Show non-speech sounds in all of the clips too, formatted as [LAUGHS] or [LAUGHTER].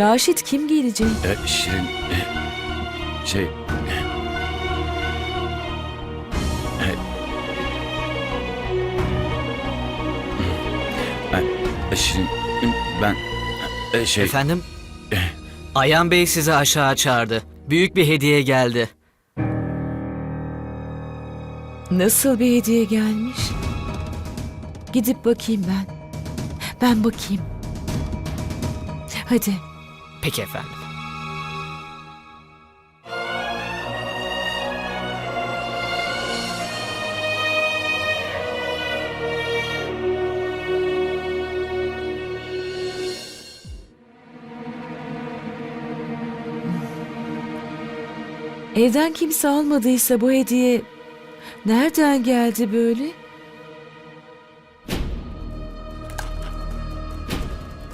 Raşit kim gelecek? E, Şirin... e, Şey... e, e, Şirin... Ben... e, Şey... Efendim? Ayan Bey sizi aşağı çağırdı. Büyük bir hediye geldi. Nasıl bir hediye gelmiş? Gidip bakayım ben. Ben bakayım. Hadi. Peki efendim. Evden kimse almadıysa bu hediye nereden geldi böyle?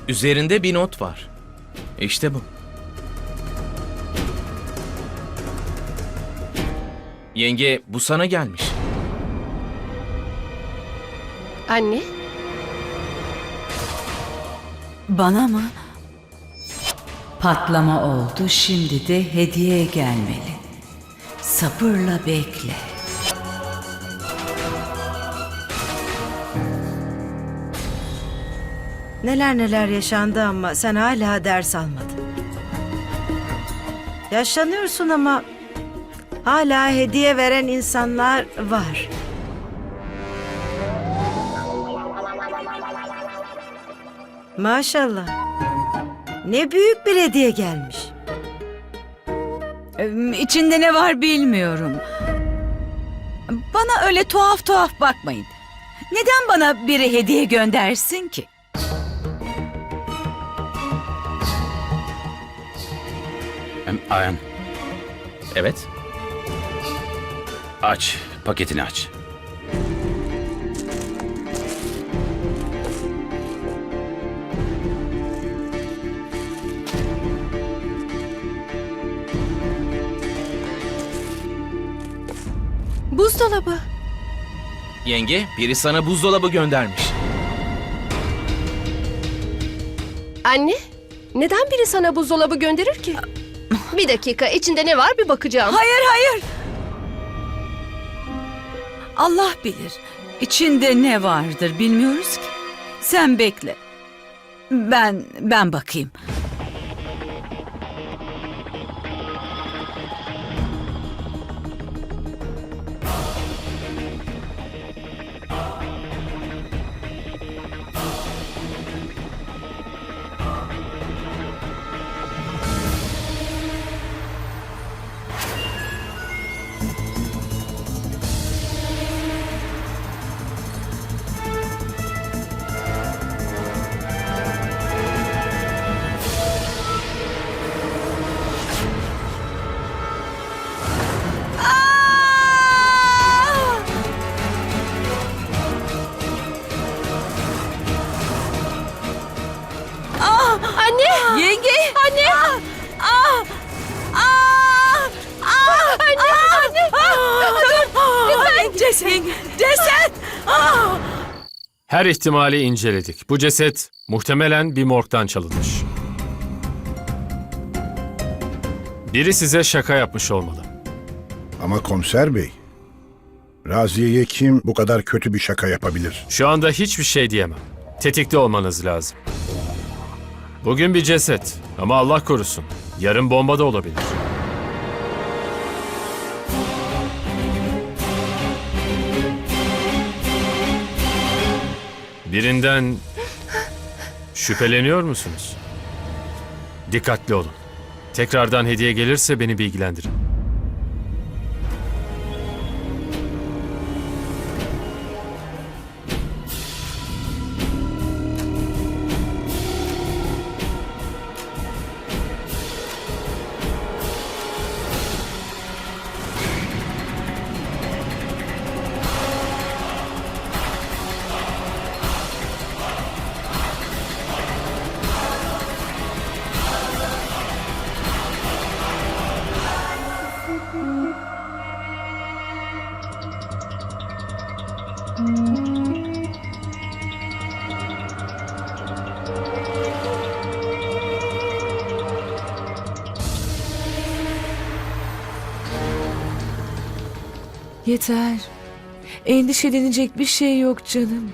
Üzerinde bir not var. İşte bu. Yenge bu sana gelmiş. Anne, Bana mı? Patlama oldu, şimdi de hediye gelmeli. Sabırla bekle. Neler neler yaşandı ama sen hala ders almadın. Yaşlanıyorsun ama hala hediye veren insanlar var. Maşallah. Ne büyük bir hediye gelmiş. İçinde ne var bilmiyorum. Bana öyle tuhaf tuhaf bakmayın. Neden bana biri hediye göndersin ki? Em, Ayan, Evet. aç. Paketini aç. buzdolabı. Yenge biri sana buzdolabı göndermiş. Anne, neden biri sana buzdolabı gönderir ki? Bir dakika, içinde ne var bir bakacağım. Hayır hayır. Allah bilir. İçinde ne vardır bilmiyoruz ki. Sen bekle. Ben ben bakayım. Ceset! Ceset! Ah! Her ihtimali inceledik. Bu ceset muhtemelen bir morgdan çalınmış. Biri size şaka yapmış olmalı. Ama komiser bey, Raziye'ye kim bu kadar kötü bir şaka yapabilir? Şu anda hiçbir şey diyemem. Tetikte olmanız lazım. Bugün bir ceset ama Allah korusun. Yarın bomba da olabilir. Birinden şüpheleniyor musunuz? Dikkatli olun. Tekrardan hediye gelirse beni bilgilendirin. Yeter. Endişelenecek bir şey yok canım.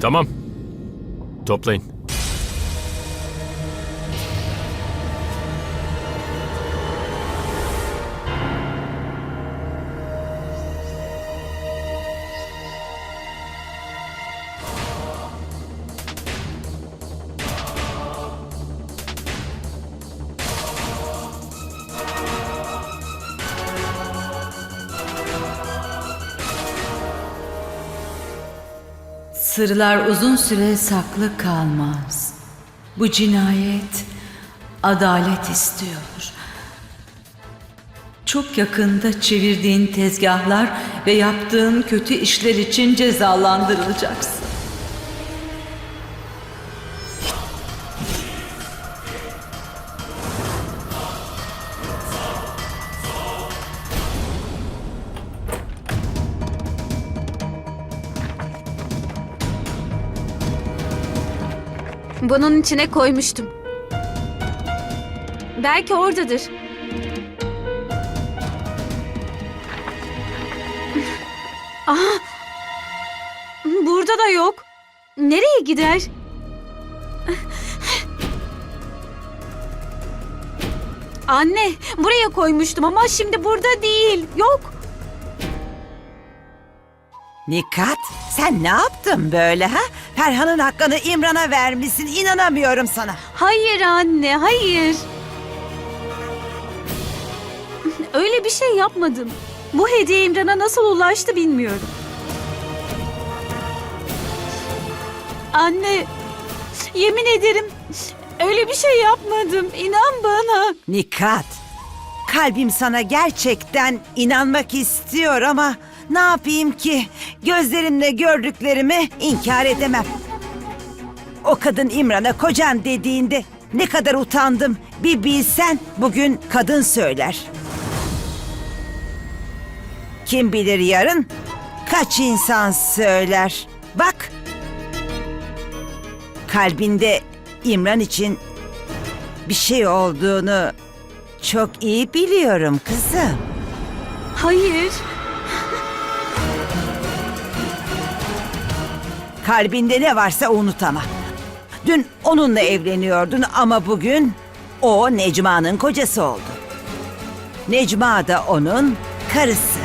Tamam. Toplayın. Sırlar uzun süre saklı kalmaz. Bu cinayet adalet istiyor. Çok yakında çevirdiğin tezgahlar ve yaptığın kötü işler için cezalandırılacaksın. Bunun içine koymuştum. Belki oradadır. [LAUGHS] Aha! Burada da yok. Nereye gider? [LAUGHS] Anne, buraya koymuştum ama şimdi burada değil. Yok. Nikat, sen ne yaptın böyle ha? Ferhan'ın hakkını İmran'a vermişsin. İnanamıyorum sana. Hayır anne, hayır. Öyle bir şey yapmadım. Bu hediye İmran'a nasıl ulaştı bilmiyorum. Anne, yemin ederim öyle bir şey yapmadım. İnan bana. Nikat, kalbim sana gerçekten inanmak istiyor ama ne yapayım ki? Gözlerimle gördüklerimi inkar edemem. O kadın İmran'a kocan dediğinde ne kadar utandım. Bir bilsen bugün kadın söyler. Kim bilir yarın kaç insan söyler. Bak. Kalbinde İmran için bir şey olduğunu çok iyi biliyorum kızım. Hayır. Kalbinde ne varsa unut ama. Dün onunla evleniyordun ama bugün o Necma'nın kocası oldu. Necma da onun karısı.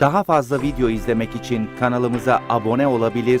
Daha fazla video izlemek için kanalımıza abone olabilir,